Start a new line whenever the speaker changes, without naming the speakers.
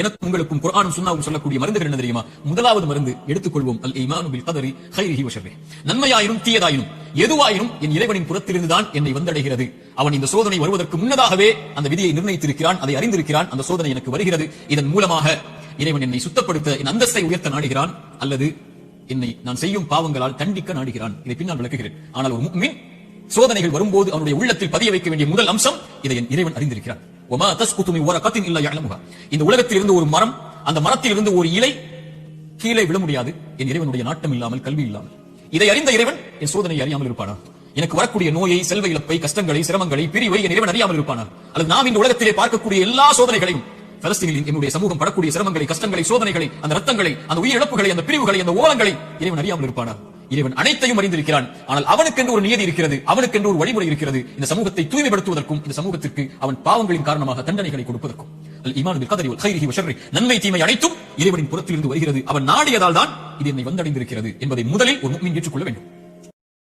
எனக்கு உங்களுக்கும் குரானும் சுண்ணாவும் சொல்லக்கூடிய மருந்துகள் என்ன தெரியுமா? முதலாவது மருந்து எடுத்துக்கொள்வோம். அல் ஈமானு பில் கதரி ஹைரிஹி வஷர்ரிஹி நன்மையாயினும் தீயதாயினும் எதுவாயினும் என் இறைவனின் புறத்திலிருந்து தான் என்னை வந்தடைகிறது. அவன் இந்த சோதனை வருவதற்கு முன்னதாகவே அந்த விதியை நிர்ணயித்திருக்கிறான் அதை அறிந்திருக்கிறான். அந்த சோதனை எனக்கு வருகிறது. இதன் மூலமாக இறைவன் என்னை சுத்தப்படுத்த என் அந்தஸ்தை உயர்த்த நாடுகிறான் அல்லது என்னை நான் செய்யும் பாவங்களால் தண்டிக்க நாடுகிறான். இதை பின்னால் விளக்குகிறேன். ஆனால் ஒரு முஃமின் சோதனைகள் வரும்போது அவனுடைய உள்ளத்தில் பதிய வைக்க வேண்டிய முதல் அம்சம் இதை என் இறைவன் அறிந்திருக்கிறான். ஒமா தஸ்குத்து மின் வரகத்தின் இல்லா இந்த உலகத்தில் இருந்து ஒரு மரம் அந்த மரத்தில் இருந்து ஒரு இலை கீழே விழ முடியாது. என் இறைவனுடைய நாட்டம் இல்லாமல் கல்வி இல்லாமல். இதை அறிந்த இறைவன் என் சோதனை அறியாமல் இருப்பானா? எனக்கு வரக்கூடிய நோயை செல்வ இழப்பை கஷ்டங்களை சிரமங்களை பிரிவை என் இறைவன் அறியாமல் இருப்பானா? அல்லது நாம் இந்த உலகத்திலே பார்க்கக்கூடிய எல்லா சோதனைகளையும் பலஸ்தீனில் என்னுடைய சமூகம் படக்கூடிய சிரமங்களை கஷ்டங்களை சோதனைகளை அந்த ரத்தங்களை அந்த உயிரிழப்புகளை அந்த பிரிவுகளை அந்த ஓலங்களை இறைவன் அறியாமல் இருப்பானா? இறைவன் அனைத்தையும் அறிந்திருக்கிறான். ஆனால் அவனுக்கென்று ஒரு நியதி இருக்கிறது அவனுக்கென்று ஒரு வழிமுறை இருக்கிறது. இந்த சமூகத்தை தூய்மைப்படுத்துவதற்கும் இந்த சமூகத்திற்கு அவன் பாவங்களின் காரணமாக தண்டனைகளை கொடுப்பதற்கும். அல் ஈமான் பில் நன்மை தீமை அனைத்தும் இறைவனின் புறத்திலிருந்து வருகிறது. அவன் நாடியதால் தான் இது என்னை வந்தடைந்திருக்கிறது என்பதை முதலில் ஒரு முக்மின் ஏற்றுக்கொள்ள வேண்டும்.